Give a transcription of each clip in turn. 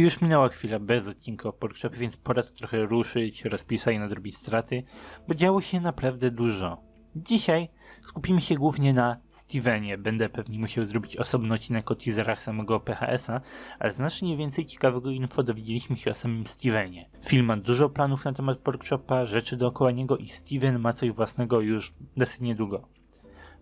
Już minęła chwila bez odcinka o Porkchopie, więc pora to trochę ruszyć, rozpisać i nadrobić straty, bo działo się naprawdę dużo. Dzisiaj skupimy się głównie na Stevenie. Będę pewnie musiał zrobić osobny odcinek o teaserach samego PHS-a, ale znacznie więcej ciekawego info dowiedzieliśmy się o samym Stevenie. Film ma dużo planów na temat Porkchopa, rzeczy dookoła niego i Steven ma coś własnego już dosyć niedługo.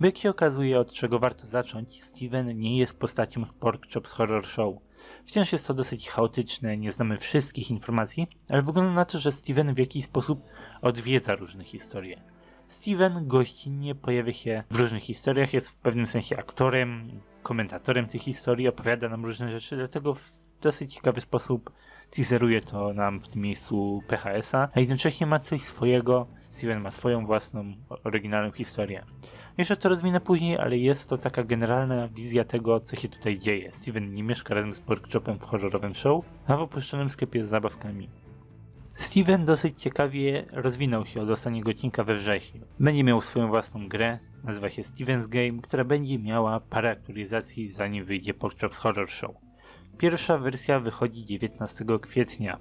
Bo jak się okazuje, od czego warto zacząć, Steven nie jest postacią z Porkchop z Horror Show. Wciąż jest to dosyć chaotyczne, nie znamy wszystkich informacji, ale wygląda na to, że Steven w jakiś sposób odwiedza różne historie. Steven gościnnie pojawia się w różnych historiach, jest w pewnym sensie aktorem, komentatorem tych historii, opowiada nam różne rzeczy, dlatego w dosyć ciekawy sposób teaseruje to nam w tym miejscu PHS-a, a jednocześnie ma coś swojego, Steven ma swoją własną, oryginalną historię. Jeszcze to rozwinę później, ale jest to taka generalna wizja tego, co się tutaj dzieje. Steven nie mieszka razem z Porkchopem w horrorowym show, a w opuszczonym sklepie z zabawkami. Steven dosyć ciekawie rozwinął się od ostatniego odcinka we wrześniu. Będzie miał swoją własną grę, nazywa się Steven's Game, która będzie miała parę aktualizacji zanim wyjdzie Porkchop's Horror Show. Pierwsza wersja wychodzi 19 kwietnia.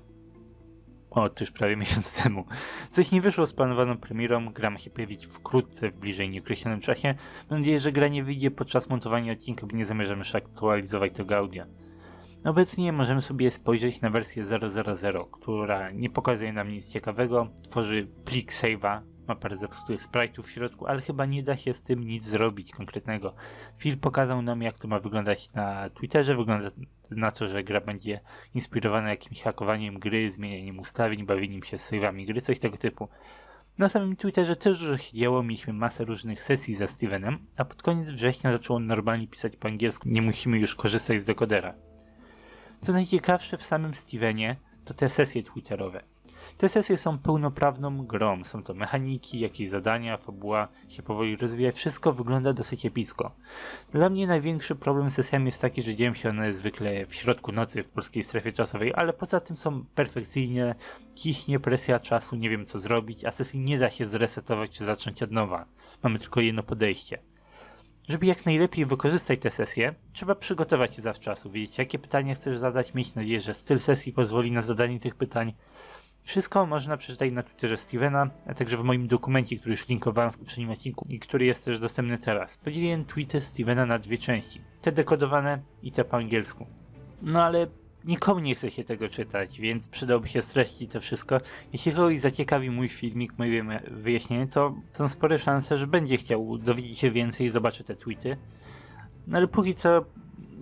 O, już prawie miesiąc temu. Coś nie wyszło z planowaną premierą, gra ma się pojawić wkrótce w bliżej nieokreślonym czasie. Mam nadzieję, że gra nie wyjdzie podczas montowania odcinka, bo nie zamierzam już aktualizować tego audio. Obecnie możemy sobie spojrzeć na wersję 000, która nie pokazuje nam nic ciekawego, tworzy plik save'a, ma parę zepsutych sprite'ów w środku, ale chyba nie da się z tym nic zrobić konkretnego. Phil pokazał nam jak to ma wyglądać na Twitterze, wygląda na to, że gra będzie inspirowana jakimś hakowaniem gry, zmienianiem ustawień, bawieniem się z save'ami gry, coś tego typu. Na samym Twitterze też dużo się działo, mieliśmy masę różnych sesji ze Stevenem, a pod koniec września zaczął on normalnie pisać po angielsku, nie musimy już korzystać z dekodera. Co najciekawsze w samym Stevenie, to te sesje twitterowe. Te sesje są pełnoprawną grą, są to mechaniki, jakieś zadania, fabuła się powoli rozwija, wszystko wygląda dosyć epicko. Dla mnie największy problem z sesjami jest taki, że dzieją się one zwykle w środku nocy w polskiej strefie czasowej, ale poza tym są perfekcyjnie, ciśnie presja czasu, nie wiem co zrobić, a sesji nie da się zresetować czy zacząć od nowa. Mamy tylko jedno podejście. Żeby jak najlepiej wykorzystać tę sesję, trzeba przygotować się zawczasu, wiedzieć jakie pytania chcesz zadać, mieć nadzieję, że styl sesji pozwoli na zadanie tych pytań. Wszystko można przeczytać na Twitterze Stevena, a także w moim dokumencie, który już linkowałem w poprzednim odcinku i który jest też dostępny teraz. Podzieliłem tweety Stevena na dwie części, te dekodowane i te po angielsku. No ale nikomu nie chce się tego czytać, więc przydałby się streścić to wszystko. Jeśli kogoś zaciekawi mój filmik, moje wyjaśnienie, to są spore szanse, że będzie chciał dowiedzieć się więcej i zobaczy te tweety. No ale póki co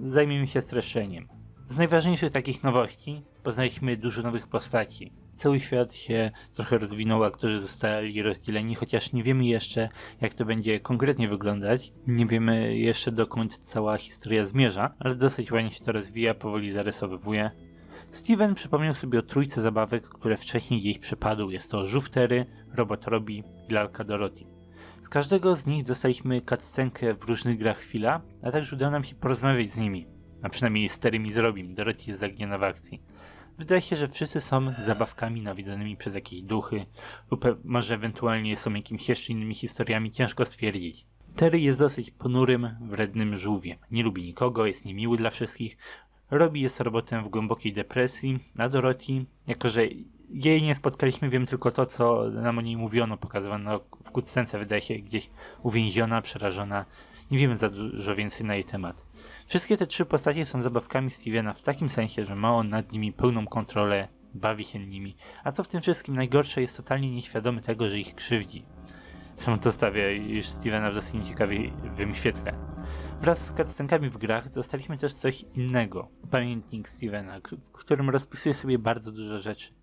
zajmiemy się streszczeniem. Z najważniejszych takich nowości poznaliśmy dużo nowych postaci. Cały świat się trochę rozwinął, aktorzy zostali rozdzieleni, chociaż nie wiemy jeszcze, jak to będzie konkretnie wyglądać. Nie wiemy jeszcze dokąd cała historia zmierza, ale dosyć ładnie się to rozwija, powoli zarysowywuje. Steven przypomniał sobie o trójce zabawek, które wcześniej gdzieś przepadł. Jest to Żółwtery, Robot Robi i Lalka Dorothy. Z każdego z nich dostaliśmy cutscenkę w różnych grach chwila, a także udało nam się porozmawiać z nimi. A przynajmniej z Terym i z Robim. Dorothy jest zaginiona w akcji. Wydaje się, że wszyscy są zabawkami nawiedzonymi przez jakieś duchy, lub może ewentualnie są jakimiś jeszcze innymi historiami, ciężko stwierdzić. Terry jest dosyć ponurym, wrednym żółwiem. Nie lubi nikogo, jest niemiły dla wszystkich. Robi jest robotem w głębokiej depresji, a Dorothy, jako że jej nie spotkaliśmy, wiem tylko to, co nam o niej mówiono, pokazywano w cutscence, wydaje się gdzieś uwięziona, przerażona. Nie wiemy za dużo więcej na jej temat. Wszystkie te trzy postacie są zabawkami Stevena w takim sensie, że ma on nad nimi pełną kontrolę, bawi się nimi, a co w tym wszystkim najgorsze jest totalnie nieświadomy tego, że ich krzywdzi. Sam to stawia już Stevena w dosyć nieciekawym świetle. Wraz z cutscenkami w grach dostaliśmy też coś innego. Pamiętnik Stevena, w którym rozpisuje sobie bardzo dużo rzeczy.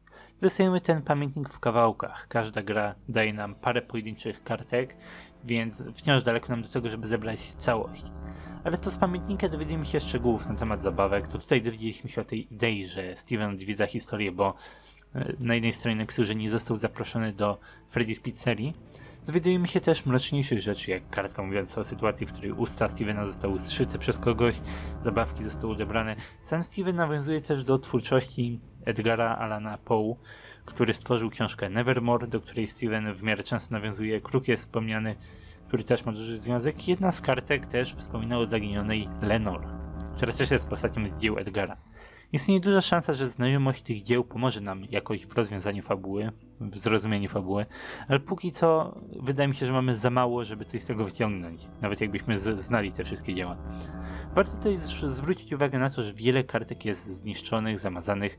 Dostajemy ten pamiętnik w kawałkach. Każda gra daje nam parę pojedynczych kartek, więc wciąż daleko nam do tego, żeby zebrać całość. Ale to z pamiętnika dowiedzieliśmy się szczegółów na temat zabawek. To tutaj dowiedzieliśmy się o tej idei, że Steven odwiedza historię, bo e, na jednej stronie napisał, że nie został zaproszony do Freddy's Pizzerii. Dowiadujemy się też mroczniejszych rzeczy, jak kartka mówiąca o sytuacji, w której usta Stevena zostały zszyte przez kogoś, zabawki zostały odebrane. Sam Steven nawiązuje też do twórczości Edgara Alana Poe, który stworzył książkę Nevermore, do której Steven w miarę często nawiązuje. Kruk jest wspomniany który też ma duży związek. Jedna z kartek też wspomina o zaginionej Lenor, która też jest postacią z dzieł Edgara. Istnieje duża szansa, że znajomość tych dzieł pomoże nam jakoś w rozwiązaniu fabuły, w zrozumieniu fabuły, ale póki co wydaje mi się, że mamy za mało, żeby coś z tego wyciągnąć, nawet jakbyśmy znali te wszystkie dzieła. Warto z- zwrócić uwagę na to, że wiele kartek jest zniszczonych, zamazanych.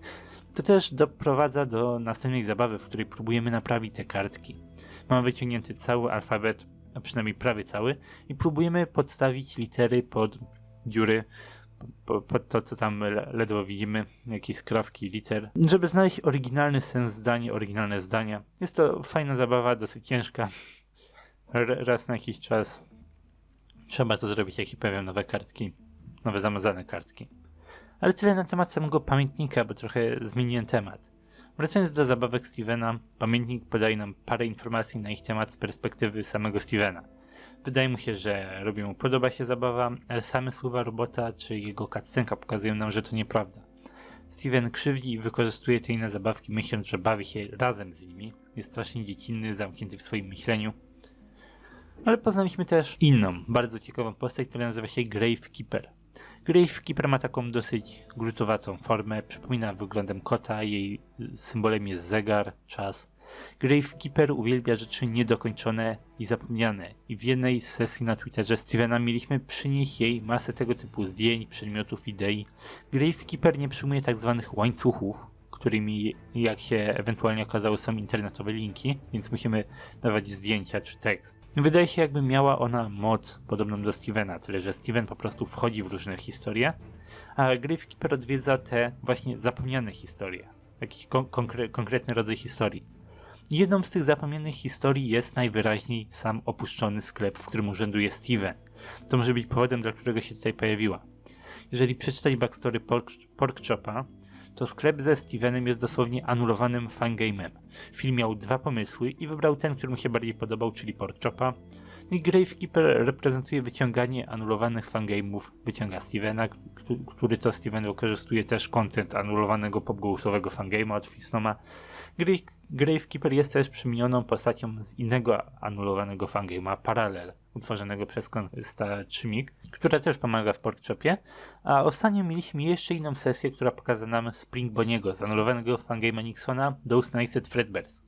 To też doprowadza do następnej zabawy, w której próbujemy naprawić te kartki. Mamy wyciągnięty cały alfabet, a przynajmniej prawie cały, i próbujemy podstawić litery pod dziury, po- pod to, co tam le- ledwo widzimy, jakieś skrawki liter, żeby znaleźć oryginalny sens zdania, oryginalne zdania. Jest to fajna zabawa, dosyć ciężka. R- raz na jakiś czas trzeba to zrobić, jak i pojawią nowe kartki, nowe zamazane kartki. Ale tyle na temat samego pamiętnika, bo trochę zmieniłem temat. Wracając do zabawek Stevena, pamiętnik podaje nam parę informacji na ich temat z perspektywy samego Stevena. Wydaje mu się, że robi mu podoba się zabawa, ale same słowa robota czy jego cutscenka pokazują nam, że to nieprawda. Steven krzywdzi i wykorzystuje te inne zabawki, myśląc, że bawi się razem z nimi. Jest strasznie dziecinny, zamknięty w swoim myśleniu. Ale poznaliśmy też inną, bardzo ciekawą postać, która nazywa się Gravekeeper. Gravekeeper ma taką dosyć grutowatą formę, przypomina wyglądem kota, jej symbolem jest zegar, czas. Gravekeeper uwielbia rzeczy niedokończone i zapomniane i w jednej z sesji na Twitterze Stevena mieliśmy przynieść jej masę tego typu zdjęć, przedmiotów, idei. Gravekeeper nie przyjmuje tak zwanych łańcuchów, którymi jak się ewentualnie okazało są internetowe linki, więc musimy dawać zdjęcia czy tekst. Wydaje się jakby miała ona moc podobną do Stevena, tyle że Steven po prostu wchodzi w różne historie, a Gravekeeper odwiedza te właśnie zapomniane historie, jakiś kon- konkre- konkretny rodzaj historii. Jedną z tych zapomnianych historii jest najwyraźniej sam opuszczony sklep, w którym urzęduje Steven. To może być powodem, dla którego się tutaj pojawiła. Jeżeli przeczytać backstory Pork, Pork Chopa, to sklep ze Stevenem jest dosłownie anulowanym fangame'em. Film miał dwa pomysły i wybrał ten, który mu się bardziej podobał, czyli Pork Chopa. No i Gravekeeper reprezentuje wyciąganie anulowanych fangame'ów, wyciąga Stevena, któ- który to Steven wykorzystuje też content anulowanego popgłosowego fangame'a od Fisnoma. Grave, Gravekeeper jest też przemienioną postacią z innego anulowanego fangame'a, Parallel, utworzonego przez Konsta Trzymik, która też pomaga w Porkchopie, a ostatnio mieliśmy jeszcze inną sesję, która pokaza nam Spring Boniego z anulowanego fangame'a Nixona Those Nighted Fredbears.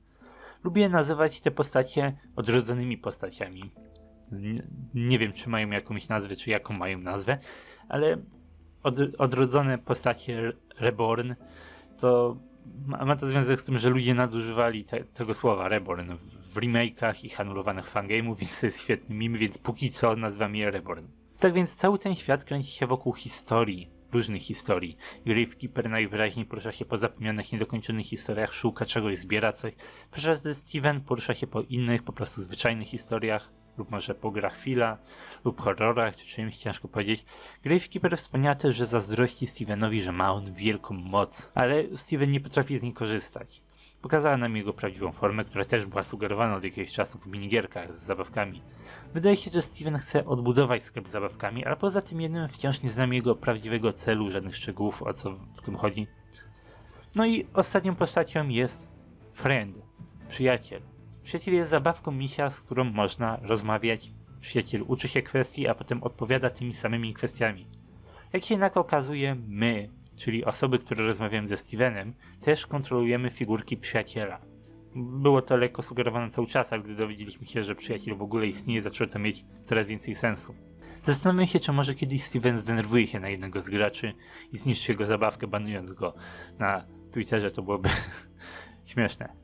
Lubię nazywać te postacie odrodzonymi postaciami. N- nie wiem, czy mają jakąś nazwę, czy jaką mają nazwę, ale od, odrodzone postacie Re- Reborn to ma, to związek z tym, że ludzie nadużywali te, tego słowa Reborn w, remake'ach i anulowanych fangame'ów, więc to jest świetny meme, więc póki co nazywam je Reborn. Tak więc cały ten świat kręci się wokół historii, różnych historii. Gravekeeper najwyraźniej porusza się po zapomnianych, niedokończonych historiach, szuka czegoś, zbiera coś. Przecież Steven porusza się po innych, po prostu zwyczajnych historiach, lub może po grach chwila, lub horrorach, czy czymś, ciężko powiedzieć. Gravekeeper wspomniała też, że zazdrości Stevenowi, że ma on wielką moc, ale Steven nie potrafi z niej korzystać. Pokazała nam jego prawdziwą formę, która też była sugerowana od jakiegoś czasu w minigierkach z zabawkami. Wydaje się, że Steven chce odbudować sklep z zabawkami, ale poza tym jednym wciąż nie znam jego prawdziwego celu, żadnych szczegółów, o co w tym chodzi. No i ostatnią postacią jest friend, przyjaciel. Przyjaciel jest zabawką misia, z którą można rozmawiać. Przyjaciel uczy się kwestii, a potem odpowiada tymi samymi kwestiami. Jak się jednak okazuje, my, czyli osoby, które rozmawiają ze Stevenem, też kontrolujemy figurki przyjaciela. Było to lekko sugerowane cały czas, ale gdy dowiedzieliśmy się, że przyjaciel w ogóle istnieje, zaczęło to mieć coraz więcej sensu. Zastanawiam się, czy może kiedyś Steven zdenerwuje się na jednego z graczy i zniszczy jego zabawkę, banując go na Twitterze, to byłoby śmieszne.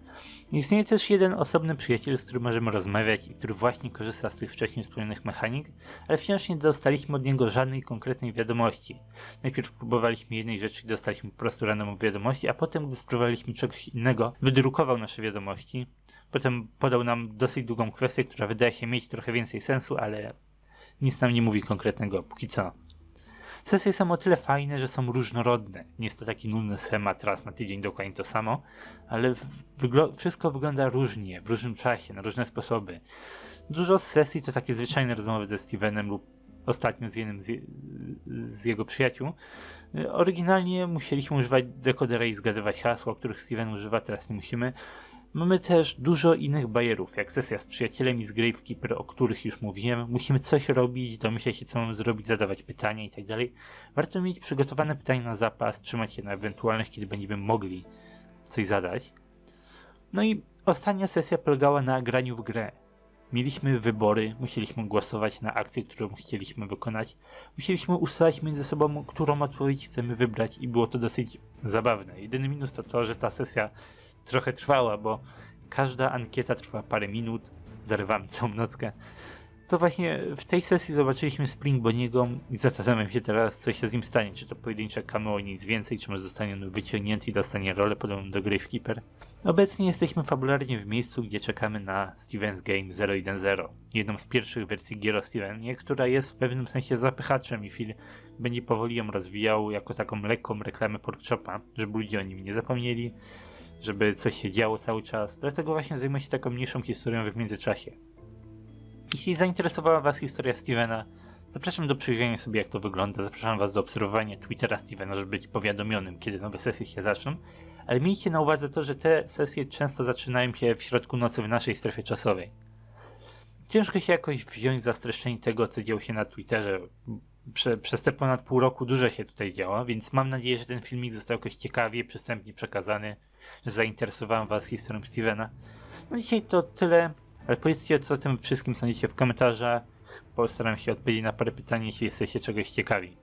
Istnieje też jeden osobny przyjaciel, z którym możemy rozmawiać i który właśnie korzysta z tych wcześniej wspomnianych mechanik, ale wciąż nie dostaliśmy od niego żadnej konkretnej wiadomości. Najpierw próbowaliśmy jednej rzeczy i dostaliśmy po prostu randomą wiadomości, a potem, gdy spróbowaliśmy czegoś innego, wydrukował nasze wiadomości. Potem podał nam dosyć długą kwestię, która wydaje się mieć trochę więcej sensu, ale nic nam nie mówi konkretnego póki co. Sesje są o tyle fajne, że są różnorodne. Nie jest to taki nudny schemat, raz na tydzień dokładnie to samo, ale wszystko wygląda różnie, w różnym czasie, na różne sposoby. Dużo z sesji to takie zwyczajne rozmowy ze Stevenem lub ostatnio z jednym z, je- z jego przyjaciół. Y, Oryginalnie musieliśmy używać dekodera i zgadywać hasła, których Steven używa, teraz nie musimy. Mamy też dużo innych bajerów, jak sesja z przyjacielem i z Gravekeeper, o których już mówiłem. Musimy coś robić, domyślać się co mamy zrobić, zadawać pytania i tak. Warto mieć przygotowane pytania na zapas, trzymać się na ewentualnych, kiedy będziemy mogli coś zadać. No i ostatnia sesja polegała na graniu w grę. Mieliśmy wybory, musieliśmy głosować na akcję, którą chcieliśmy wykonać. Musieliśmy ustalać między sobą, którą odpowiedź chcemy wybrać i było to dosyć zabawne. Jedyny minus to to, że ta sesja trochę trwała, bo każda ankieta trwa parę minut, zarywamy całą nockę. To właśnie w tej sesji zobaczyliśmy Spring Boniego i zastanawiam się teraz, co się z nim stanie. Czy to pojedyncze cameo, nic więcej, czy może zostanie on wyciągnięty i dostanie rolę podobną do Gravekeeper. Obecnie jesteśmy fabularnie w miejscu, gdzie czekamy na Steven's Game 010, jedną z pierwszych wersji gier o Stevenie, która jest w pewnym sensie zapychaczem i Phil będzie powoli ją rozwijał jako taką lekką reklamę Porkshopa, żeby ludzie o nim nie zapomnieli, żeby coś się działo cały czas. Dlatego właśnie zajmę się taką mniejszą historią w międzyczasie. Jeśli zainteresowała Was historia Stevena, zapraszam do przyjrzenia sobie jak to wygląda, zapraszam Was do obserwowania Twittera Stevena, żeby być powiadomionym, kiedy nowe sesje się zaczną, ale miejcie na uwadze to, że te sesje często zaczynają się w środku nocy w naszej strefie czasowej. Ciężko się jakoś wziąć za streszczenie tego, co działo się na Twitterze. Prze, przez te ponad pół roku dużo się tutaj działo, więc mam nadzieję, że ten filmik został jakoś ciekawie, przystępnie przekazany, że zainteresowałem Was historią Stevena. No dzisiaj to tyle, ale powiedzcie, co o tym wszystkim sądzicie w komentarzach. Postaram się odpowiedzieć na parę pytań, jeśli jesteście czegoś ciekawi.